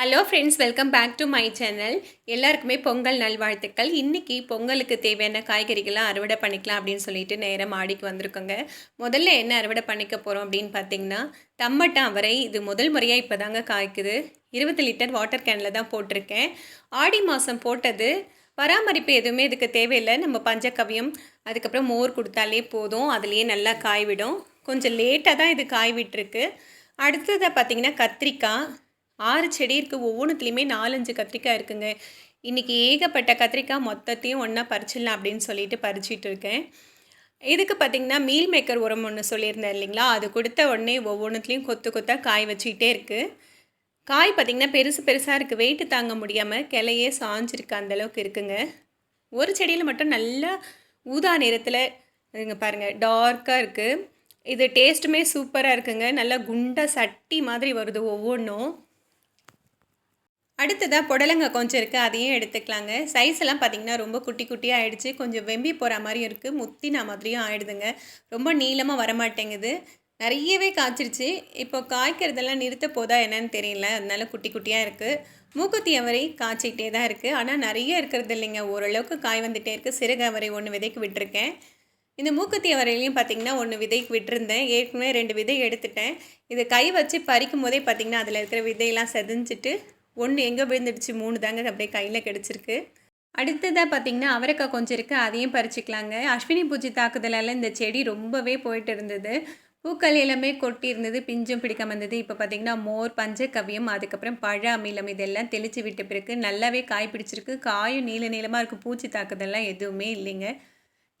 Hello friends welcome back to my channel எல்லாருக்குமே பொங்கல் நல்வாழ்த்துக்கள். இன்றைக்கி பொங்கலுக்கு தேவையான காய்கறிகள்லாம் அறுவடை பண்ணிக்கலாம் அப்படின்னு சொல்லிட்டு நேரம் மாடிக்கு வந்திருக்கோங்க. முதல்ல என்ன அறுவடை பண்ணிக்க போகிறோம் அப்படின்னு பார்த்தீங்கன்னா தம்மட்ட அவரை இது முதல் முறையாக இப்போ தாங்க காய்க்குது. இருபது லிட்டர் வாட்டர் கேனில் தான் போட்டிருக்கேன். ஆடி மாதம் போட்டது. பராமரிப்பு எதுவுமே இதுக்கு தேவையில்லை. நம்ம பஞ்சக்கவியம் அதுக்கப்புறம் மோர் கொடுத்தாலே போதும். அதுலேயே நல்லா காய் விடும் கொஞ்சம் லேட்டாக தான் இது காய் விட்டுருக்கு அடுத்ததை பார்த்திங்கன்னா கத்திரிக்காய். ஆறு செடி இருக்குது ஒவ்வொன்றுத்துலேயுமே நாலஞ்சு கத்திரிக்காய் இருக்குங்க. இன்றைக்கி ஏகப்பட்ட கத்திரிக்காய் மொத்தத்தையும் ஒன்றா பறிச்சிடலாம் அப்படின்னு சொல்லிட்டு பறிச்சிட்டு இருக்கேன். இதுக்கு பார்த்திங்கன்னா மீல் மேக்கர் உரம் ஒன்று சொல்லியிருந்தேன் இல்லைங்களா? அது கொடுத்த உடனே ஒவ்வொன்றுத்துலேயும் கொத்து கொத்தாக காய் வச்சுக்கிட்டே இருக்குது காய் பார்த்திங்கன்னா பெருசு பெருசாக இருக்குது வெயிட்டு தாங்க முடியாமல் கிளையே சாஞ்சிருக்கு அந்தளவுக்கு இருக்குங்க. ஒரு செடியில் மட்டும் நல்லா ஊதா நிறத்தில் இங்கே பாருங்கள் டார்க்காக இருக்குது இது டேஸ்ட்டுமே சூப்பராக இருக்குங்க. நல்லா குண்டாக சட்டி மாதிரி வருது ஒவ்வொன்றும் அடுத்ததாக புடலங்க கொஞ்சம் இருக்குது அதையும் எடுத்துக்கலாங்க. சைஸ் எல்லாம் பார்த்திங்கன்னா ரொம்ப குட்டி குட்டியாக ஆகிடுச்சு கொஞ்சம் வெம்பி போகிற மாதிரியும் இருக்குது முத்தினா மாதிரியும் ஆகிடுதுங்க ரொம்ப நீளமாக வரமாட்டேங்குது. நிறையவே காய்ச்சிருச்சு. இப்போ காய்க்கிறதெல்லாம் நிறுத்த போதா என்னன்னு தெரியல. அதனால குட்டி குட்டியாக இருக்குது மூக்குத்தி அவரை காய்ச்சிக்கிட்டே தான் இருக்குது ஆனால் நிறைய இருக்கிறது இல்லைங்க. ஓரளவுக்கு காய் வந்துகிட்டே இருக்குது சிறுக அவரை ஒன்று விதைக்கு விட்டுருக்கேன். இந்த மூக்குத்தி அவரையிலையும் பார்த்திங்கன்னா ஒன்று விதைக்கு விட்டுருந்தேன். ஏற்கனவே ரெண்டு விதை எடுத்துட்டேன். இது கை வச்சு பறிக்கும் போதே பார்த்திங்கன்னா அதில் இருக்கிற விதையெல்லாம் செதஞ்சிட்டு ஒன்று எங்கே விழுந்துடுச்சு மூணு தாங்க அப்படியே கையில் கிடச்சிருக்கு. அடுத்ததாக பார்த்திங்கன்னா அவரைக்காய் கொஞ்சம் இருக்குது அதையும் பறிச்சிக்கலாங்க. அஸ்வினி பூஜை தாக்குதலால் இந்த செடி ரொம்பவே போயிட்டு இருந்தது. பூக்கள் எல்லாமே கொட்டி இருந்தது பிஞ்சும் பிடிக்காம இருந்தது. இப்போ பார்த்திங்கன்னா மோர் பஞ்சக்கவியம் அதுக்கப்புறம் பழ அமிலம் இதெல்லாம் தெளித்து விட்ட பிறகு நல்லாவே காய் பிடிச்சிருக்கு. காயும் நீள நீளமாக இருக்குது பூச்சி தாக்குதல்லாம் எதுவுமே இல்லைங்க.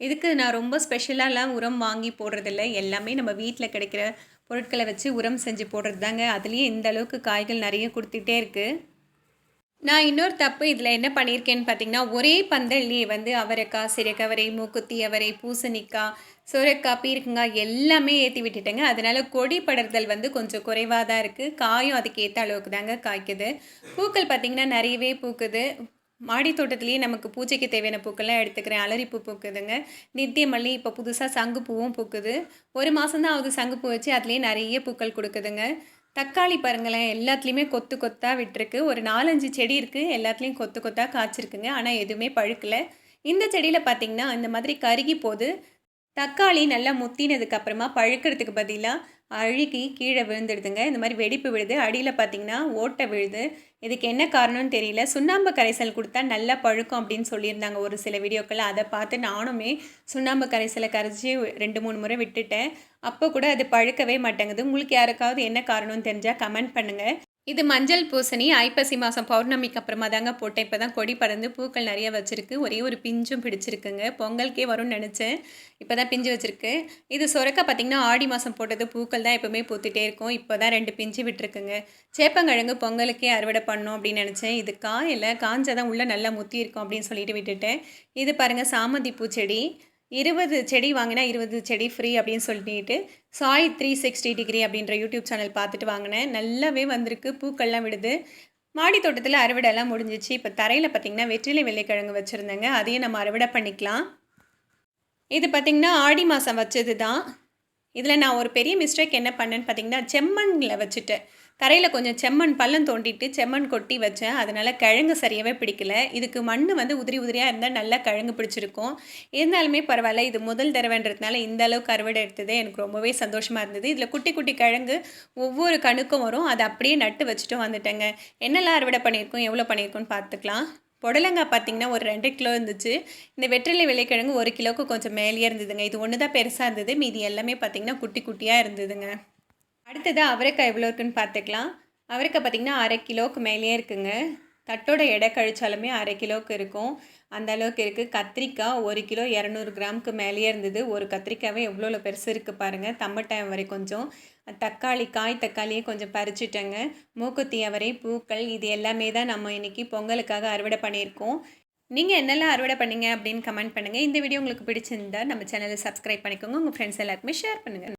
இதுக்கு நான் ரொம்ப ஸ்பெஷலாலாம் உரம் வாங்கி போடுறதில்ல. எல்லாமே நம்ம வீட்டில் கிடைக்கிற பொருட்களை வச்சு உரம் செஞ்சு போடுறது தாங்க அதுலேயும் இந்த அளவுக்கு காய்கள் நிறைய கொடுத்துட்டே இருக்குது நான் இன்னொரு தப்பு இதில் என்ன பண்ணியிருக்கேன்னு பார்த்தீங்கன்னா ஒரே பந்தல்லையே வந்து அவரைக்காய் சிறகவரை மூக்குத்தி அவரை பூசணிக்காய் சுரக்காய் பீர்க்கங்காய் எல்லாமே ஏற்றி விட்டுட்டேங்க. அதனால் கொடி படர்தல் வந்து கொஞ்சம் குறைவாக தான் இருக்குது காயும் அதுக்கு ஏற்ற அளவுக்கு தாங்க காய்க்குது. பூக்கள் பார்த்திங்கன்னா நிறையவே பூக்குது. மாடி தோட்டத்துலேயே நமக்கு பூஜைக்கு தேவையான பூக்கள்லாம் எடுத்துக்கிறேன். அலரிப்பூ பூக்குதுங்க. நித்திய மல்லி இப்போ புதுசாக சங்குப்பூவும் பூக்குது. ஒரு மாதம் தான் ஆகுது சங்குப்பூ வச்சு அதுலேயே நிறைய பூக்கள் கொடுக்குதுங்க. தக்காளி பாருங்களேன் எல்லாத்துலேயுமே கொத்து கொத்தாக விட்டுருக்கு. ஒரு நாலஞ்சு செடி இருக்குது எல்லாத்துலேயும் கொத்து கொத்தாக காய்ச்சிருக்குங்க. ஆனால் எதுவுமே பழுக்கலை. இந்த செடியில் பார்த்திங்கன்னா இந்த மாதிரி கருகி போகுது தக்காளி நல்லா முத்தினதுக்கு அப்புறமா பழுக்கிறதுக்கு பதிலாக அழுகி கீழே விழுந்துடுதுங்க. இந்த மாதிரி வெடிப்பு விழுது. அடியில் பார்த்திங்கன்னா ஓட்டை விழுது. இதுக்கு என்ன காரணம்னு தெரியல. சுண்ணாம்பு கரைசல் கொடுத்தா நல்லா பழுக்கும் அப்படின்னு சொல்லியிருந்தாங்க ஒரு சில வீடியோக்கள். அதை பார்த்து நானுமே சுண்ணாம்பு கரைசலை கரைச்சி ரெண்டு மூணு முறை விட்டுட்டேன். அப்போ கூட அது பழுக்கவே மாட்டேங்குது. உங்களுக்கு யாருக்காவது என்ன காரணம்னு தெரிஞ்சால் கமெண்ட் பண்ணுங்கள் இது மஞ்சள் பூசணி ஐப்பசி மாதம் பௌர்ணமிக்கு அப்புறமா தாங்க போட்டேன். இப்போ தான் கொடி பறந்து பூக்கள் நிறைய வச்சுருக்கு. ஒரே ஒரு பிஞ்சும் பிடிச்சிருக்குங்க. பொங்கலுக்கே வரும்னு நினச்சேன். இப்போ தான் பிஞ்சு வச்சுருக்கு. இது சுரக்க பார்த்திங்கன்னா ஆடி மாதம் போட்டது பூக்கள் தான் எப்போவுமே பூத்துட்டே இருக்கும். இப்போ தான் ரெண்டு பிஞ்சு விட்டுருக்குங்க. சேப்பங்கிழங்கு பொங்கலுக்கே அறுவடை பண்ணோம் அப்படின்னு நினச்சேன். இது காயில் காஞ்சதான் உள்ளே நல்லா முத்தி இருக்கும் அப்படின்னு சொல்லிட்டு விட்டுட்டேன். இது பாருங்கள் சாமந்தி பூச்செடி இருபது செடி வாங்கினா இருபது செடி ஃப்ரீ அப்படின்னு சொல்லிட்டு சாய் த்ரீ சிக்ஸ்டி டிகிரி அப்படின்ற யூடியூப் சேனல் பார்த்துட்டு வாங்கினேன். நல்லாவே வந்திருக்கு. பூக்கள்லாம் விடுது. மாடி தோட்டத்தில் அறுவடைலாம் முடிஞ்சிச்சு. இப்போ தரையில் பார்த்திங்கன்னா வெற்றிலை வெள்ளைக்கிழங்கு வச்சுருந்தேங்க. அதையும் நம்ம அறுவடை பண்ணிக்கலாம். இது பார்த்திங்கன்னா ஆடி மாதம் வச்சது தான் இதில் நான் ஒரு பெரிய மிஸ்டேக் என்ன பண்ணேன்னு பார்த்தீங்கன்னா செம்மண்ணில் வச்சுட்டேன். தரையில் கொஞ்சம் செம்மண் பள்ளம் தோண்டிட்டு செம்மண் கொட்டி வச்சேன். அதனால் கிழங்கு சரியாகவே பிடிக்கல. இதுக்கு மண் வந்து உதிரி உதிரியாக இருந்தால் நல்லா கிழங்கு பிடிச்சிருக்கும். இருந்தாலுமே பரவாயில்ல இது முதல் தடவைன்றதுனால இந்த அளவுக்கு அறுவடை எடுத்ததே எனக்கு ரொம்பவே சந்தோஷமாக இருந்தது. இதில் குட்டி குட்டி கிழங்கு ஒவ்வொரு கணுக்கும் வரும். அதை அப்படியே நட்டு வச்சுட்டும் வந்துட்டேங்க. என்னெல்லாம் அறுவடை பண்ணியிருக்கோம் எவ்வளோ பண்ணியிருக்கோன்னு பார்த்துக்கலாம். புடலங்காய் பார்த்திங்கன்னா ஒரு ரெண்டு கிலோ இருந்துச்சு. இந்த வெற்றிலை விளைக்கிழங்கு ஒரு கிலோவுக்கு கொஞ்சம் மேலேயே இருந்ததுங்க. இது ஒன்று தான் பெருசாக இருந்தது. மீதி எல்லாமே பார்த்திங்கன்னா குட்டி குட்டியாக இருந்ததுங்க. அடுத்தது அவரைக்காய் எவ்வளோ இருக்குன்னு பார்த்துக்கலாம். அவரைக்காய் பார்த்திங்கன்னா அரை கிலோவுக்கு மேலேயே இருக்குங்க. தட்டோட எடை கழிச்சாலுமே அரை கிலோவுக்கு இருக்கும். அந்த அளவுக்கு இருக்குது கத்திரிக்காய் ஒரு கிலோ இரநூறு கிராமுக்கு மேலேயே இருந்தது. ஒரு கத்திரிக்காவே எவ்வளோ பெருசு இருக்குது பாருங்கள் தம்மட்டாயம் வரை கொஞ்சம். தக்காளி காய் தக்காளியே கொஞ்சம் பறிச்சுட்டேங்க. மூக்குத்தி அவரை பூக்கள் இது எல்லாமே தான் நம்ம இன்றைக்கி பொங்கலுக்காக அறுவடை பண்ணியிருக்கோம். நீங்கள் என்னெல்லாம் அறுவடை பண்ணீங்க அப்படின்னு கமெண்ட் பண்ணுங்கள் இந்த வீடியோ உங்களுக்கு பிடிச்சிருந்தா நம்ம சேனலை சப்ஸ்கிரைப் பண்ணிக்கோங்க. உங்கள் ஃப்ரெண்ட்ஸ் எல்லாருக்குமே ஷேர் பண்ணுங்கள்